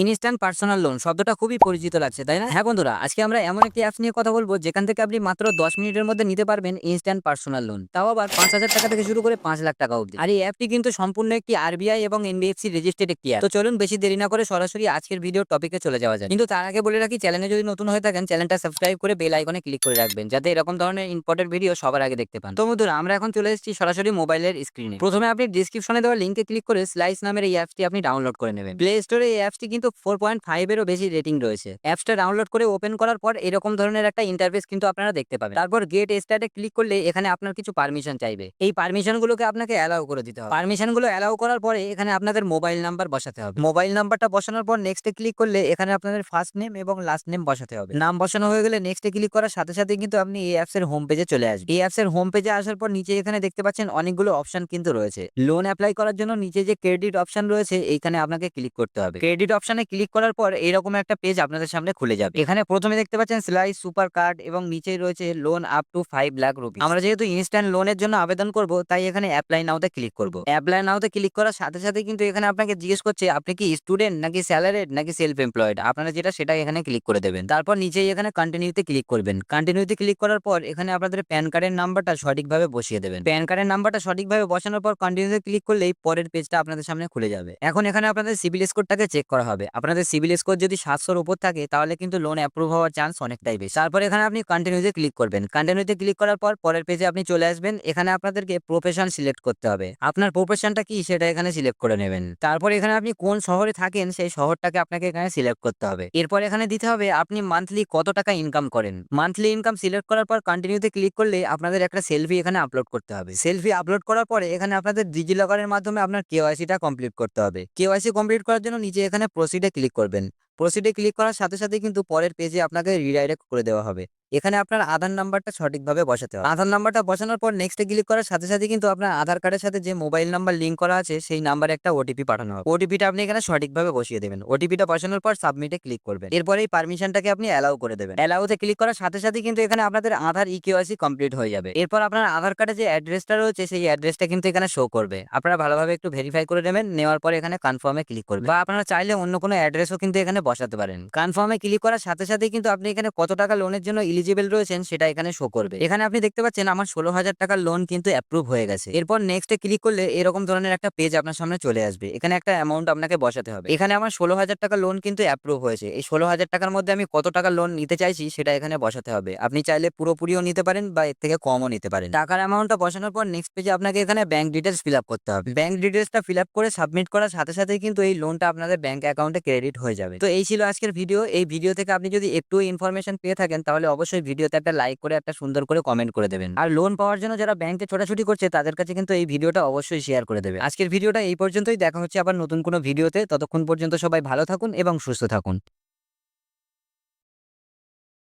Instant personal loan শব্দটা খুবই পরিচিত লাগছে, তাই না? হ্যাঁ বন্ধুরা, আজকে আমরা এমন একটি অ্যাপস নিয়ে কথা বলব, যেখান থেকে আপনি মাত্র দশ মিনিটের মধ্যে নিতে পারবেন ইনস্ট্যান্ট পার্সোনাল লোন তাও আবার পাঁচ হাজার টাকা থেকে শুরু করে পাঁচ লাখ টাকা অবধি। আর এই অ্যাপটি কিন্তু সম্পূর্ণ একটি আরবিআই এবং এনবিএফসি রেজিস্টার্ড একটি অ্যাপ তো চলুন বেশি দেরি না করে সরাসরি আজকের ভিডিও টপিকে চলে যাওয়া যায় কিন্তু তার আগে বলে রাখি চ্যানেলে যদি নতুন হয়ে থাকেন চ্যানেলটা সাবস্ক্রাইব করে বেল আইকনে ক্লিক করে রাখবেন, যাতে এরকম ধরনের ইম্পর্টেন্ট ভিডিও সবার আগে দেখতে পান। তো বন্ধুরা, আমরা এখন চলে এসেছি সরাসরি মোবাইলের স্ক্রিনে প্রথমে আপনি ডিসক্রিপশনে দেওয়া লিঙ্কে ক্লিক করে স্লাইস নামের এই অ্যাপটি আপনি ডাউনলোড করে নেবেন। প্লে স্টোরে এই অ্যাপটি কিন্তু ফোর পয়েন্ট ফাইভেরও বেশি রেটিং রয়েছে। অ্যাপসটা ডাউনলোড করে ওপেন করার পর এরকম ধরনের একটা ইন্টারফেস কিন্তু আপনারা দেখতে পাবেন। তারপর গেট স্টার্টে ক্লিক করলে এখানে আপনার কিছু পারমিশন চাইবে। এই পারমিশন গুলোকে আপনাকে অ্যালাউ করে দিতে হবে। পারমিশনগুলো অ্যালাউ করার পরে এখানে আপনাদের মোবাইল নাম্বার বসাতে হবে। মোবাইল নাম্বারটা বসানোর পর নেক্সটে ক্লিক করলে এখানে আপনাদের ফার্স্ট নেম এবং লাস্ট নেম বসাতে হবে। নাম বসানো হয়ে গেলে নেক্সটে ক্লিক করার সাথে সাথে কিন্তু আপনি এই অ্যাপসের হোম পেজে চলে আসবেন। এই অ্যাপসের হোম পেজে আসার পর নিচে এখানে দেখতে পাচ্ছেন অনেকগুলো অপশন কিন্তু রয়েছে। লোন অ্যাপ্লাই করার জন্য নিচে যে ক্রেডিট অপশন রয়েছে, এইখানে আপনাকে ক্লিক করতে হবে। ক্রেডিট অপশনে ক্লিক করার পর এরকম একটা পেজ আপনাদের সামনে খুলে যাবে। এখানে প্রথমে দেখতে পাচ্ছেন স্লাইস সুপার কার্ড এবং নিচেই রয়েছে loan up to five lakh rupee আমরা যেহেতু ইনস্ট্যান্ট লোনের জন্য আবেদন করব, তাই এখানে অ্যাপ্লাই নাওতে ক্লিক করব। অ্যাপ্লাই নাওতে ক্লিক করার সাথে সাথে কিন্তু এখানে আপনাকে জিজ্ঞেস করছে, আপনি কি স্টুডেন্ট নাকি স্যালারিড নাকি সেলফ এমপ্লয়েড আপনারা যেটা সেটা এখানে ক্লিক করে দেবেন। তারপর নিচেই এখানে কন্টিনিউতে ক্লিক করবেন। কন্টিনিউতে ক্লিক করার পর এখানে আপনাদের প্যান কার্ডের নাম্বারটা সঠিকভাবে বসিয়ে দেবেন। প্যান কার্ডের নাম্বারটা সঠিকভাবে বসানোর পর কন্টিনিউতে ক্লিক করলেই পরের পেজটা আপনাদের সামনে খুলে যাবে। এখন এখানে আপনাদের সিভিল স্কোরটাকে চেক করা হবে। আপনাদের সিভিল স্কোর যদি সাতশোর উপর থাকে, তাহলে কিন্তু লোন অ্যাপ্রুভ হওয়ার চান্স অনেকটাই বেশি। তারপর এখানে আপনি কন্টিনিউতে ক্লিক করবেন। কন্টিনিউতে ক্লিক করার পর পরের পেজে আপনি চলে আসবেন। এখানে আপনাদেরকে প্রফেশন সিলেক্ট করতে হবে। আপনার প্রফেশনটা কি, সেটা এখানে সিলেক্ট করে নেবেন। তারপর এখানে আপনি কোন শহরে থাকেন, সেই শহরটাকে আপনাকে এখানে সিলেক্ট করতে হবে। এরপর এখানে দিতে হবে, আপনি মান্থলি কত টাকা ইনকাম করেন? মান্থলি ইনকাম সিলেক্ট করার পর কন্টিনিউতে ক্লিক করলে আপনাদের একটা সেলফি এখানে আপলোড করতে হবে। সেলফি আপলোড করার পরে এখানে আপনাদের ডিজিলকারের মাধ্যমে আপনার কেওয়াইসিটা কমপ্লিট করতে হবে। কেওয়াইসি কমপ্লিট করার জন্য নিচে এখানে প্রসিডে ক্লিক করবেন। প্রসিডে ক্লিক করার সাথে সাথে কিন্তু পরের পেজে আপনাকে রিডাইরেক্ট করে দেওয়া হবে। এখানে আপনার আধার নাম্বারটা সঠিকভাবে বসাতে হবে। আধার নাম্বারটা বসানোর পর নেক্সটে ক্লিক করার সাথে সাথে কিন্তু আপনার আধার কার্ডের সাথে যে মোবাইল নাম্বার লিঙ্ক করা আছে, সেই নাম্বারে একটা ওটিপি পাঠানো হবে। ওটিপিটা আপনি এখানে সঠিকভাবে বসিয়ে দেবেন। ওটিপিটা বসানোর পর সাবমিটে ক্লিক করবেন। এরপর এই পারমিশনটাকে আপনি অ্যালাউ করে দেবেন। অ্যালাউতে ক্লিক করার সাথে সাথে কিন্তু এখানে আপনাদের আধার ই কেওয়াইসি কমপ্লিট হয়ে যাবে। এরপর আপনার আধার কার্ডে যে অ্যাড্রেসটা রয়েছে, সেই অ্যাড্রেসটা কিন্তু এখানে শো করবে। আপনারা ভালোভাবে একটু ভেরিফাই করে নেবেন। নেওয়ার পর এখানে কনফার্মে ক্লিক করবেন। বা আপনারা চাইলে অন্য কোনো অ্যাড্রেসও কিন্তু এখানে বসাতে পারেন। কনফার্মে ক্লিক করার সাথে সাথে কিন্তু আপনি এখানে কত টাকা লোনের জন্য ইলিজিবল রয়েছেন সেটা এখানে শো করবে। এখানে আপনি দেখতে পাচ্ছেন আমার ষোলো হাজার টাকার লোন কিন্তু অ্যাপ্রুভ হয়ে গেছে। এরপর নেক্সটে ক্লিক করলে এরকম ধরনের একটা পেজ আপনার সামনে চলে আসবে। এখানে একটা অ্যামাউন্ট আপনাকে বসাতে হবে। এখানে আমার ষোলো হাজার টাকা লোন কিন্তু অ্যাপ্রুভ হয়েছে। এই ষোলো হাজার টাকার মধ্যে আমি কত টাকা লোন নিতে চাইছি সেটা এখানে বসাতে হবে। আপনি চাইলে পুরোপুরিও নিতে পারেন বা এর থেকে কমও নিতে পারেন। টাকার অ্যামাউন্টটা বসানোর পর নেক্সট পেজে আপনাকে এখানে ব্যাংক ডিটেলস ফিল আপ করতে হবে। ব্যাংক ডিটেলসটা ফিল আপ করে সাবমিট করার সাথে সাথে কিন্তু এই লোনটা আপনাদের ব্যাংক অ্যাকাউন্টে ক্রেডিট হয়ে যাবে। তো এই ছিল আজকের ভিডিও। এই ভিডিও থেকে আপনি যদি একটু ইনফরমেশন পেয়ে থাকেন, তাহলে অবশ্যই ভিডিওতে একটা লাইক করে, একটা সুন্দর করে কমেন্ট করে দেবেন। আর লোন পাওয়ার জন্য যারা ব্যাংকে ছোটাছুটি করছে, তাদের কাছে কিন্তু এই ভিডিওটা অবশ্যই শেয়ার করে দেবে। আজকের ভিডিওটা এই পর্যন্তই। দেখা হচ্ছে আবার নতুন কোনো ভিডিওতে। ততক্ষণ পর্যন্ত সবাই ভালো থাকুন এবং সুস্থ থাকুন।